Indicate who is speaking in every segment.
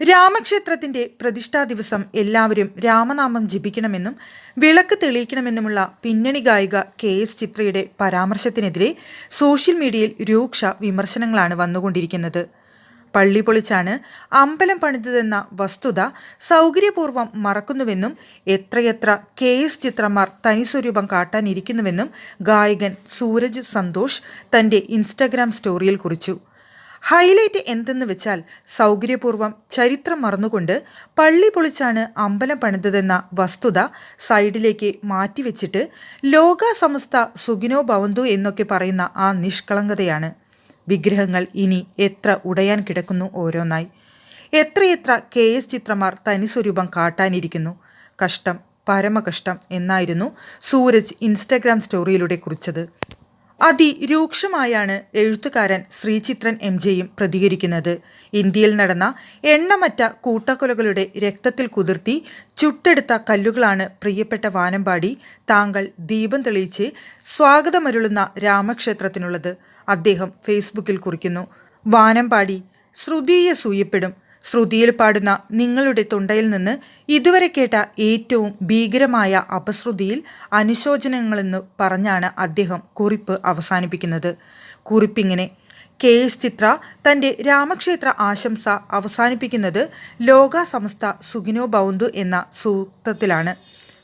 Speaker 1: രാമക്ഷേത്രത്തിന്റെ പ്രതിഷ്ഠാ ദിവസം എല്ലാവരും രാമനാമം ജപിക്കണമെന്നും വിളക്ക് തെളിയിക്കണമെന്നുമുള്ള പിന്നണി ഗായിക കെ എസ് ചിത്രയുടെ പരാമർശത്തിനെതിരെ സോഷ്യൽ മീഡിയയിൽ രൂക്ഷ വിമർശനങ്ങളാണ് വന്നുകൊണ്ടിരിക്കുന്നത്. പള്ളി പൊളിച്ചാണ് അമ്പലം പണിതെന്ന വസ്തുത സൗകര്യപൂർവം മറക്കുന്നുവെന്നും എത്രയെത്ര കെ എസ് ചിത്രമാർ തനിസ്വരൂപം കാട്ടാനിരിക്കുന്നുവെന്നും ഗായകൻ സൂരജ് സന്തോഷ് തന്റെ ഇൻസ്റ്റഗ്രാം സ്റ്റോറിയിൽ കുറിച്ചു. ഹൈലൈറ്റ് എന്തെന്ന് വെച്ചാൽ സൗകര്യപൂർവം ചരിത്രം മറന്നുകൊണ്ട് പള്ളി പൊളിച്ചാണ് അമ്പലം പണിതതെന്ന വസ്തുത സൈഡിലേക്ക് മാറ്റിവെച്ചിട്ട് ലോക സമസ്ത സുഖിനോ ഭവന്തു എന്നൊക്കെ പറയുന്ന ആ നിഷ്കളങ്കതയാണ്. വിഗ്രഹങ്ങൾ ഇനി എത്ര ഉടയാൻ കിടക്കുന്നു ഓരോന്നായി. എത്രയെത്ര കെ എസ് ചിത്രമാർ തനിസ്വരൂപം കാട്ടാനിരിക്കുന്നു. കഷ്ടം പരമകഷ്ടം എന്നായിരുന്നു സൂരജ് ഇൻസ്റ്റഗ്രാം സ്റ്റോറിയിലൂടെ കുറിച്ചത്. അതിരൂക്ഷമായാണ് എഴുത്തുകാരൻ ശ്രീചിത്രൻ എം ജെയും പ്രതികരിക്കുന്നത്. ഇന്ത്യയിൽ നടന്ന എണ്ണമറ്റ കൂട്ടക്കൊലകളുടെ രക്തത്തിൽ കുതിർത്തി ചുട്ടെടുത്ത കല്ലുകളാണ് പ്രിയപ്പെട്ട വാനമ്പാടി താങ്കൾ ദീപം തെളിയിച്ച് സ്വാഗതമരുളുന്ന രാമക്ഷേത്രത്തിനുള്ളത്. അദ്ദേഹം ഫേസ്ബുക്കിൽ കുറിക്കുന്നു. വാനമ്പാടി ശ്രുതീയ സൂയപ്പെടും. ശ്രുതിയിൽ പാടുന്ന നിങ്ങളുടെ തൊണ്ടയിൽ നിന്ന് ഇതുവരെ കേട്ട ഏറ്റവും ഭീകരമായ അപശ്രുതിയിൽ അനുശോചനങ്ങളെന്ന് പറഞ്ഞാണ് അദ്ദേഹം കുറിപ്പ് അവസാനിപ്പിക്കുന്നത്. കുറിപ്പിങ്ങനെ കെ എസ് ചിത്ര തന്റെ രാമക്ഷേത്ര ആശംസ അവസാനിപ്പിക്കുന്നത് ലോക സമസ്ത സുഖിനോ ബൗന്തു എന്ന സൂക്തത്തിലാണ്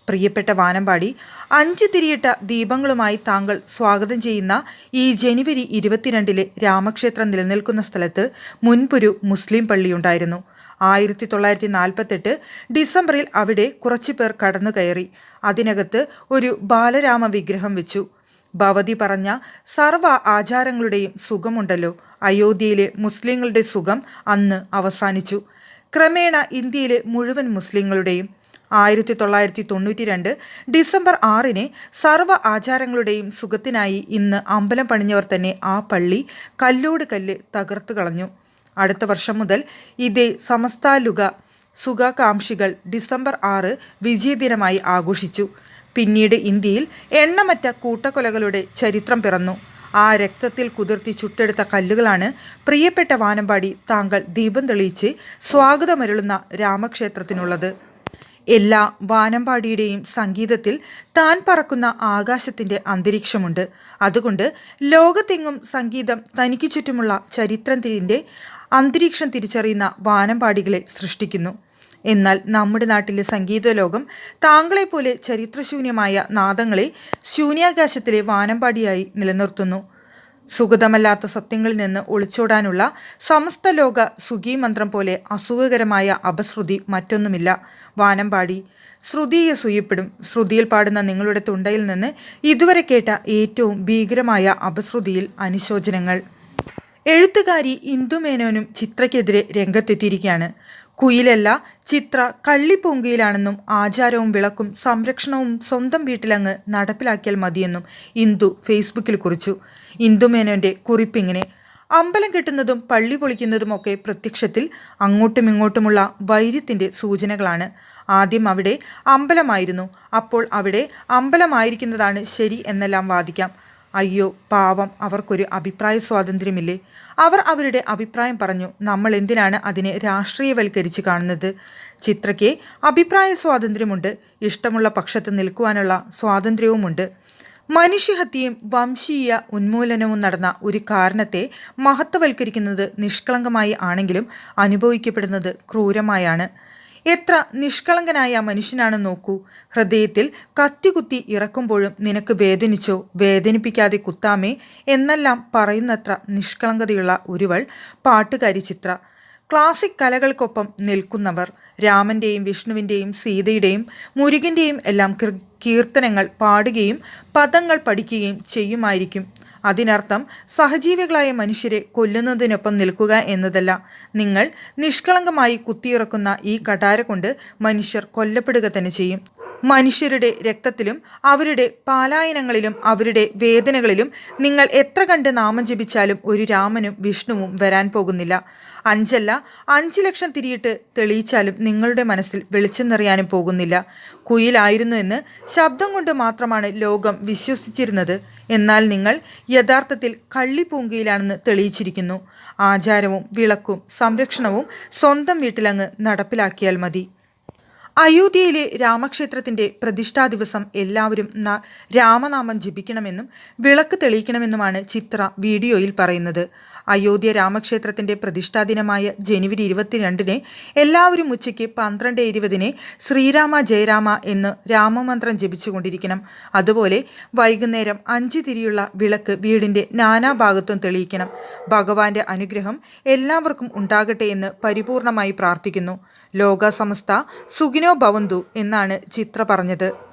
Speaker 1: പ്രിയപ്പെട്ട വാനമ്പാടി അഞ്ച് തിരിയിട്ട ദീപങ്ങളുമായി താങ്കൾ സ്വാഗതം ചെയ്യുന്ന ഈ ജനുവരി ഇരുപത്തിരണ്ടിലെ രാമക്ഷേത്രം നിലനിൽക്കുന്ന സ്ഥലത്ത് മുൻപൊരു മുസ്ലിം പള്ളിയുണ്ടായിരുന്നു. ആയിരത്തി തൊള്ളായിരത്തി നാൽപ്പത്തെട്ട് ഡിസംബറിൽ അവിടെ കുറച്ചു പേർ കടന്നു കയറി. അതിനകത്ത് ഒരു ബാലരാമ വിഗ്രഹം വെച്ചു. ഭവതി പറഞ്ഞ സർവ ആചാരങ്ങളുടെയും സുഖമുണ്ടല്ലോ. അയോധ്യയിലെ മുസ്ലിങ്ങളുടെ സുഖം അന്ന് അവസാനിച്ചു. ക്രമേണ ഇന്ത്യയിലെ മുഴുവൻ മുസ്ലിങ്ങളുടെയും ആയിരത്തി തൊള്ളായിരത്തി തൊണ്ണൂറ്റി രണ്ട് ഡിസംബർ ആറിന് സർവ ആചാരങ്ങളുടെയും സുഖത്തിനായി ഇന്ന് അമ്പലം പണിഞ്ഞവർ തന്നെ ആ പള്ളി കല്ലോട് കല്ല് തകർത്തു കളഞ്ഞു. അടുത്ത വർഷം മുതൽ ഇതേ സമസ്താലുക സുഖാകാംക്ഷികൾ ഡിസംബർ ആറ് വിജയദിനമായി ആഘോഷിച്ചു. പിന്നീട് ഇന്ത്യയിൽ എണ്ണമറ്റ കൂട്ടക്കൊലകളുടെ ചരിത്രം പിറന്നു. ആ രക്തത്തിൽ കുതിർത്തി ചുട്ടെടുത്ത കല്ലുകളാണ് പ്രിയപ്പെട്ട വാനമ്പാടി താങ്കൾ ദീപം തെളിയിച്ച് സ്വാഗതമരുളുന്ന രാമക്ഷേത്രത്തിനുള്ളത്. എല്ലാ വാനമ്പാടിയുടെയും സംഗീതത്തിൽ താൻ പറക്കുന്ന ആകാശത്തിന്റെ അന്തരീക്ഷമുണ്ട്. അതുകൊണ്ട് ലോകത്തെങ്ങും സംഗീതം തനിക്ക് ചുറ്റുമുള്ള ചരിത്രത്തിന്റെ അന്തരീക്ഷം തിരിച്ചറിയുന്ന വാനമ്പാടികളെ സൃഷ്ടിക്കുന്നു. എന്നാൽ നമ്മുടെ നാട്ടിലെ സംഗീത ലോകം താങ്കളെപ്പോലെ ചരിത്രശൂന്യമായ നാദങ്ങളെ ശൂന്യാകാശത്തിലെ വാനമ്പാടിയായി നിലനിർത്തുന്നു. സുഗതമല്ലാത്ത സത്യങ്ങളിൽ നിന്ന് ഒളിച്ചോടാനുള്ള സമസ്ത ലോക സുഖീമന്ത്രം പോലെ അസുഖകരമായ അപശ്രുതി മറ്റൊന്നുമില്ല. വാനമ്പാടി. ശ്രുതിയെ സുയപ്പെടും ശ്രുതിയിൽ പാടുന്ന നിങ്ങളുടെ തൊണ്ടയിൽ നിന്ന് ഇതുവരെ കേട്ട ഏറ്റവും ഭീകരമായ അപശ്രുതിയിൽ അനുശോചനങ്ങൾ. എഴുത്തുകാരി ഇന്ദുമേനോനും ചിത്രയ്ക്കെതിരെ രംഗത്തെത്തിയിരിക്കുകയാണ്. കുയിലല്ല ചിത്ര കള്ളിപ്പൂങ്കിയിലാണെന്നും ആചാരവും വിളക്കും സംരക്ഷണവും സ്വന്തം വീട്ടിലങ്ങ് നടപ്പിലാക്കിയാൽ മതിയെന്നും ഇന്ദു ഫേസ്ബുക്കിൽ കുറിച്ചു. ഇന്ദുമേനോന്റെ കുറിപ്പിങ്ങനെ അമ്പലം കെട്ടുന്നതും പള്ളി പൊളിക്കുന്നതുമൊക്കെ പ്രത്യക്ഷത്തിൽ അങ്ങോട്ടും ഇങ്ങോട്ടുമുള്ള വൈര്യത്തിന്റെ സൂചനകളാണ്. ആദ്യം അവിടെ അമ്പലമായിരുന്നു അപ്പോൾ അവിടെ അമ്പലമായിരിക്കുന്നതാണ് ശരി എന്നെല്ലാം വാദിക്കാം. അയ്യോ പാവം അവർക്കൊരു അഭിപ്രായ സ്വാതന്ത്ര്യമില്ലേ? അവർ അവരുടെ അഭിപ്രായം പറഞ്ഞു നമ്മൾ എന്തിനാണ് അതിനെ രാഷ്ട്രീയവൽക്കരിച്ച് കാണുന്നത്? ചിത്രയ്ക്ക് അഭിപ്രായ സ്വാതന്ത്ര്യമുണ്ട് ഇഷ്ടമുള്ള പക്ഷത്ത് നിൽക്കുവാനുള്ള സ്വാതന്ത്ര്യവുമുണ്ട്. മനുഷ്യഹത്യയും വംശീയ ഉന്മൂലനവും നടന്ന ഒരു കാരണത്തെ മഹത്വവൽക്കരിക്കുന്നത് നിഷ്കളങ്കമായി ആണെങ്കിലും അനുഭവിക്കപ്പെടുന്നത് ക്രൂരമായാണ്. എത്ര നിഷ്കളങ്കനായ മനുഷ്യനാണ് നോക്കൂ. ഹൃദയത്തിൽ കത്തികുത്തി ഇറക്കുമ്പോഴും നിനക്ക് വേദനിച്ചോ വേദനിപ്പിക്കാതെ കുത്താമേ എന്നെല്ലാം പറയുന്നത്ര നിഷ്കളങ്കതയുള്ള ഒരുവൾ പാട്ടുകാരി ചിത്ര. ക്ലാസിക് കലകൾക്കൊപ്പം നിൽക്കുന്നവർ രാമന്റെയും വിഷ്ണുവിന്റെയും സീതയുടെയും മുരുകന്റെയും എല്ലാം കീർത്തനങ്ങൾ പാടുകയും പദങ്ങൾ പഠിക്കുകയും ചെയ്യുമായിരിക്കും. അതിനർത്ഥം സഹജീവികളായ മനുഷ്യരെ കൊല്ലുന്നതിനൊപ്പം നിൽക്കുക എന്നതല്ല. നിങ്ങൾ നിഷ്കളങ്കമായി കുത്തിയിറക്കുന്ന ഈ കടാര കൊണ്ട് മനുഷ്യർ കൊല്ലപ്പെടുക തന്നെ ചെയ്യും. മനുഷ്യരുടെ രക്തത്തിലും അവരുടെ പാലായനങ്ങളിലും അവരുടെ വേദനകളിലും നിങ്ങൾ എത്ര കണ്ട് നാമം ജപിച്ചാലും ഒരു രാമനും വിഷ്ണുവും വരാൻ പോകുന്നില്ല. അഞ്ചല്ല അഞ്ച് ലക്ഷം തിരിയിട്ട് തെളിയിച്ചാലും നിങ്ങളുടെ മനസ്സിൽ വെളിച്ചം നിറയാനും പോകുന്നില്ല. കുയിലായിരുന്നു എന്ന് ശബ്ദം കൊണ്ട് മാത്രമാണ് ലോകം വിശ്വസിച്ചിരുന്നത്. എന്നാൽ നിങ്ങൾ യഥാർത്ഥത്തിൽ കള്ളിപ്പൂങ്കയിലാണെന്ന് തെളിയിച്ചിരിക്കുന്നു. ആചാരവും വിളക്കും സംരക്ഷണവും സ്വന്തം വീട്ടിലങ്ങ് നടപ്പിലാക്കിയാൽ മതി. അയോധ്യയിലെ രാമക്ഷേത്രത്തിന്റെ പ്രതിഷ്ഠാ ദിവസം എല്ലാവരും രാമനാമം ജപിക്കണമെന്നും വിളക്ക് തെളിയിക്കണമെന്നുമാണ് ചിത്ര വീഡിയോയിൽ പറയുന്നത്. അയോധ്യ രാമക്ഷേത്രത്തിന്റെ പ്രതിഷ്ഠാ ദിനമായ ജനുവരി ഇരുപത്തിരണ്ടിന് എല്ലാവരും ഉച്ചയ്ക്ക് പന്ത്രണ്ട് ഇരുപതിന് ശ്രീരാമ ജയരാമ എന്ന് രാമമന്ത്രം ജപിച്ചുകൊണ്ടിരിക്കണം. അതുപോലെ വൈകുന്നേരം അഞ്ച് തിരിയുള്ള വിളക്ക് വീടിന്റെ നാനാഭാഗത്തും തെളിയിക്കണം. ഭഗവാന്റെ അനുഗ്രഹം എല്ലാവർക്കും ഉണ്ടാകട്ടെ എന്ന് പരിപൂർണമായി പ്രാർത്ഥിക്കുന്നു. ലോക സമസ്ത സുഖിനോ ഭവന്തു എന്നാണ് ചിത്ര പറഞ്ഞത്